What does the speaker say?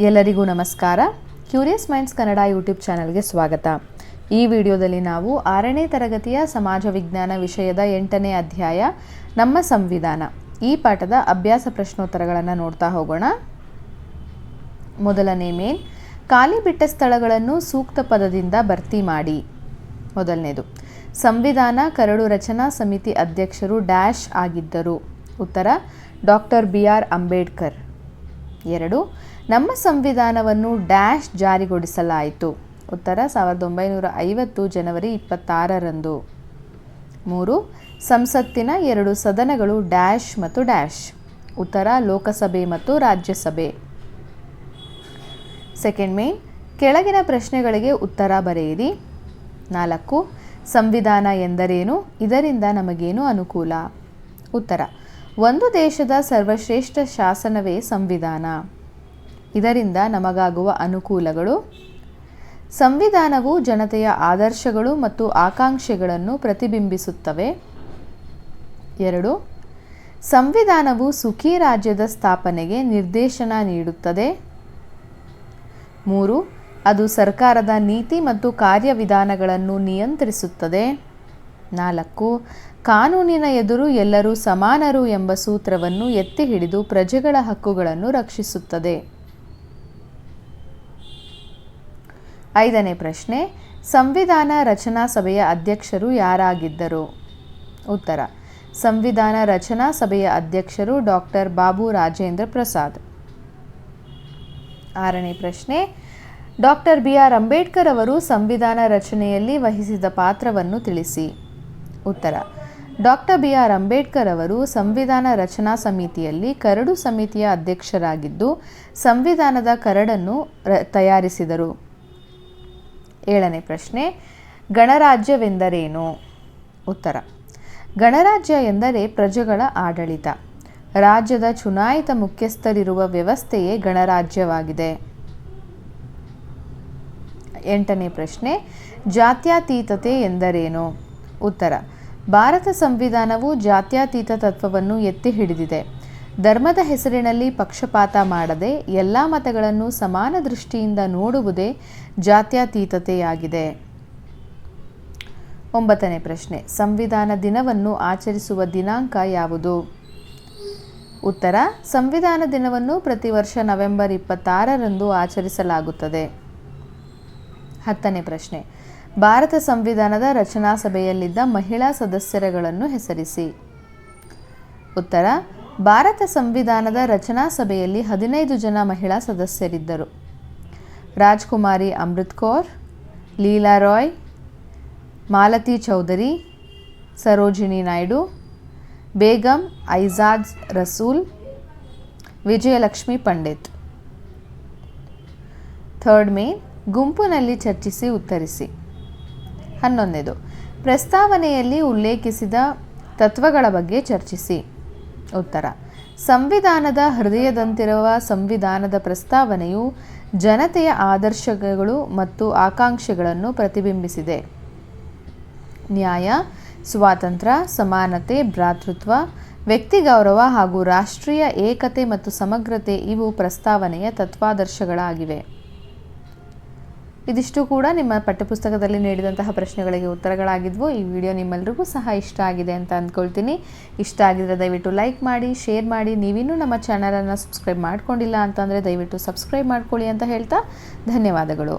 ಎಲ್ಲರಿಗೂ ನಮಸ್ಕಾರ. Curious minds Kannada YouTube ಚಾನಲ್ಗೆ ಸ್ವಾಗತ. ಈ ವಿಡಿಯೋದಲ್ಲಿ ನಾವು ಆರನೇ ತರಗತಿಯ ಸಮಾಜ ವಿಜ್ಞಾನ ವಿಷಯದ ಎಂಟನೇ ಅಧ್ಯಾಯ, ನಮ್ಮ ಸಂವಿಧಾನ. ಈ ಪಾಠದ ಅಭ್ಯಾಸ ಪ್ರಶ್ನೋತ್ತರಗಳನ್ನು ನೋಡ್ತಾ ಹೋಗೋಣ. ಮೊದಲನೇ ಮೇನ್ ಖಾಲಿ ಬಿಟ್ಟ ಸ್ಥಳಗಳನ್ನು ಸೂಕ್ತ ಪದದಿಂದ ಭರ್ತಿ ಮಾಡಿ. ಮೊದಲನೇದು, ಸಂವಿಧಾನ ಕರಡು ರಚನಾ ಸಮಿತಿ ಅಧ್ಯಕ್ಷರು ಡ್ಯಾಶ್ ಆಗಿದ್ದರು. ಉತ್ತರ, ಡಾಕ್ಟರ್ ಬಿ ಆರ್ ಅಂಬೇಡ್ಕರ್. ಎರಡು, ನಮ್ಮ ಸಂವಿಧಾನವನ್ನು ಡ್ಯಾಶ್ ಜಾರಿಗೊಳಿಸಲಾಯಿತು. ಉತ್ತರ, ಸಾವಿರದ ಒಂಬೈನೂರ ಐವತ್ತು ಜನವರಿ ಇಪ್ಪತ್ತಾರರಂದು. ಮೂರು, ಸಂಸತ್ತಿನ ಎರಡು ಸದನಗಳು ಡ್ಯಾಶ್ ಮತ್ತು ಡ್ಯಾಶ್. ಉತ್ತರ, ಲೋಕಸಭೆ ಮತ್ತು ರಾಜ್ಯಸಭೆ. ಸೆಕೆಂಡ್ ಮೇನ್, ಕೆಳಗಿನ ಪ್ರಶ್ನೆಗಳಿಗೆ ಉತ್ತರ ಬರೆಯಿರಿ. ನಾಲ್ಕು, ಸಂವಿಧಾನ ಎಂದರೇನು? ಇದರಿಂದ ನಮಗೇನು ಅನುಕೂಲ? ಉತ್ತರ ಒಂದು ದೇಶದ ಸರ್ವಶ್ರೇಷ್ಠ ಶಾಸನವೇ ಸಂವಿಧಾನ. ಇದರಿಂದ ನಮಗಾಗುವ ಅನುಕೂಲಗಳು, ಸಂವಿಧಾನವು ಜನತೆಯ ಆದರ್ಶಗಳು ಮತ್ತು ಆಕಾಂಕ್ಷೆಗಳನ್ನು ಪ್ರತಿಬಿಂಬಿಸುತ್ತವೆ. ಎರಡು, ಸಂವಿಧಾನವು ಸುಖಿ ರಾಜ್ಯದ ಸ್ಥಾಪನೆಗೆ ನಿರ್ದೇಶನ ನೀಡುತ್ತದೆ. ಮೂರು, ಅದು ಸರ್ಕಾರದ ನೀತಿ ಮತ್ತು ಕಾರ್ಯವಿಧಾನಗಳನ್ನು ನಿಯಂತ್ರಿಸುತ್ತದೆ. ನಾಲ್ಕು ಕಾನೂನಿನ ಎದುರು ಎಲ್ಲರೂ ಸಮಾನರು ಎಂಬ ಸೂತ್ರವನ್ನು ಎತ್ತಿ ಹಿಡಿದು ಪ್ರಜೆಗಳ ಹಕ್ಕುಗಳನ್ನು ರಕ್ಷಿಸುತ್ತದೆ. ಐದನೇ ಪ್ರಶ್ನೆ, ಸಂವಿಧಾನ ರಚನಾ ಸಭೆಯ ಅಧ್ಯಕ್ಷರು ಯಾರಾಗಿದ್ದರು? ಉತ್ತರ, ಸಂವಿಧಾನ ರಚನಾ ಸಭೆಯ ಅಧ್ಯಕ್ಷರು ಡಾಕ್ಟರ್ ಬಾಬು ರಾಜೇಂದ್ರ ಪ್ರಸಾದ್. ಆರನೇ ಪ್ರಶ್ನೆ ಡಾಕ್ಟರ್ ಬಿ. ಆರ್. ಅಂಬೇಡ್ಕರ್ ಅವರು ಸಂವಿಧಾನ ರಚನೆಯಲ್ಲಿ ವಹಿಸಿದ ಪಾತ್ರವನ್ನು ತಿಳಿಸಿ. ಉತ್ತರ. ಡಾಕ್ಟರ್ ಬಿ ಆರ್ ಅಂಬೇಡ್ಕರ್ ಅವರು ಸಂವಿಧಾನ ರಚನಾ ಸಮಿತಿಯಲ್ಲಿ ಕರಡು ಸಮಿತಿಯ ಅಧ್ಯಕ್ಷರಾಗಿದ್ದು, ಸಂವಿಧಾನದ ಕರಡನ್ನು ರ, ತಯಾರಿಸಿದರು. ಏಳನೇ ಪ್ರಶ್ನೆ, ಗಣರಾಜ್ಯವೆಂದರೇನು? ಉತ್ತರ. ಗಣರಾಜ್ಯ ಎಂದರೆ ಪ್ರಜೆಗಳ ಆಡಳಿತ. ರಾಜ್ಯದ ಚುನಾಯಿತ ಮುಖ್ಯಸ್ಥರಿರುವ ವ್ಯವಸ್ಥೆಯೇ ಗಣರಾಜ್ಯವಾಗಿದೆ. ಎಂಟನೇ ಪ್ರಶ್ನೆ, ಜಾತ್ಯತೀತತೆ ಎಂದರೇನು? ಉತ್ತರ. ಭಾರತ ಸಂವಿಧಾನವು ಜಾತ್ಯತೀತ ತತ್ವವನ್ನು ಎತ್ತಿ ಹಿಡಿದಿದೆ. ಧರ್ಮದ ಹೆಸರಿನಲ್ಲಿ ಪಕ್ಷಪಾತ ಮಾಡದೆ ಎಲ್ಲ ಮತಗಳನ್ನು ಸಮಾನ ದೃಷ್ಟಿಯಿಂದ ನೋಡುವುದೇ ಜಾತ್ಯತೀತತೆಯಾಗಿದೆ. ಒಂಬತ್ತನೇ ಪ್ರಶ್ನೆ. ಸಂವಿಧಾನ ದಿನವನ್ನು ಆಚರಿಸುವ ದಿನಾಂಕ ಯಾವುದು? ಉತ್ತರ. ಸಂವಿಧಾನ ದಿನವನ್ನು ಪ್ರತಿ ವರ್ಷ ನವೆಂಬರ್ ಇಪ್ಪತ್ತಾರರಂದು ಆಚರಿಸಲಾಗುತ್ತದೆ. ಹತ್ತನೇ ಪ್ರಶ್ನೆ. ಭಾರತ ಸಂವಿಧಾನದ ರಚನಾ ಸಭೆಯಲ್ಲಿದ್ದ ಮಹಿಳಾ ಸದಸ್ಯರುಗಳನ್ನು ಹೆಸರಿಸಿ. ಉತ್ತರ, ಭಾರತ ಸಂವಿಧಾನದ ರಚನಾ ಸಭೆಯಲ್ಲಿ ಹದಿನೈದು ಜನ ಮಹಿಳಾ ಸದಸ್ಯರಿದ್ದರು. ರಾಜ್ಕುಮಾರಿ ಅಮೃತ್ ಕೌರ್, ಲೀಲಾ ರಾಯ್, ಮಾಲತಿ ಚೌಧರಿ, ಸರೋಜಿನಿ ನಾಯ್ಡು, ಬೇಗಂ ಐಜಾಜ್ ರಸೂಲ್, ವಿಜಯಲಕ್ಷ್ಮಿ ಪಂಡಿತ್. ಥರ್ಡ್ ಮೇ, ಗುಂಪಿನಲ್ಲಿ ಚರ್ಚಿಸಿ ಉತ್ತರಿಸಿ. ಹನ್ನೊಂದನೇದು. ಪ್ರಸ್ತಾವನೆಯಲ್ಲಿ ಉಲ್ಲೇಖಿಸಿದ ತತ್ವಗಳ ಬಗ್ಗೆ ಚರ್ಚಿಸಿ. ಉತ್ತರ. ಸಂವಿಧಾನದ ಹೃದಯದಂತಿರುವ ಸಂವಿಧಾನದ ಪ್ರಸ್ತಾವನೆಯು ಜನತೆಯ ಆದರ್ಶಗಳು ಮತ್ತು ಆಕಾಂಕ್ಷೆಗಳನ್ನು ಪ್ರತಿಬಿಂಬಿಸಿದೆ. ನ್ಯಾಯ, ಸ್ವಾತಂತ್ರ್ಯ, ಸಮಾನತೆ, ಭ್ರಾತೃತ್ವ ವ್ಯಕ್ತಿ ಗೌರವ ಹಾಗೂ ರಾಷ್ಟ್ರೀಯ ಏಕತೆ ಮತ್ತು ಸಮಗ್ರತೆ ಇವು ಪ್ರಸ್ತಾವನೆಯ ತತ್ವಾದರ್ಶಗಳಾಗಿವೆ. ಇದಿಷ್ಟು ಕೂಡ ನಿಮ್ಮ ಪಠ್ಯಪುಸ್ತಕದಲ್ಲಿ ನೀಡಿದಂತಹ ಪ್ರಶ್ನೆಗಳಿಗೆ ಉತ್ತರಗಳಾಗಿದ್ವು. ಈ ವಿಡಿಯೋ ನಿಮ್ಮೆಲ್ಲರಿಗೂ ಸಹ ಇಷ್ಟ ಆಗಿದೆ ಅಂತ ಅಂದ್ಕೊಳ್ತೀನಿ. ಇಷ್ಟ ಆಗಿದ್ರೆ ದಯವಿಟ್ಟು ಲೈಕ್ ಮಾಡಿ, ಶೇರ್ ಮಾಡಿ. ನೀವಿನ್ನೂ ನಮ್ಮ ಚಾನಲನ್ನು ಸಬ್ಸ್ಕ್ರೈಬ್ ಮಾಡ್ಕೊಂಡಿಲ್ಲ ಅಂತಂದರೆ ದಯವಿಟ್ಟು ಸಬ್ಸ್ಕ್ರೈಬ್ ಮಾಡ್ಕೊಳ್ಳಿ ಅಂತ ಹೇಳ್ತಾ ಧನ್ಯವಾದಗಳು.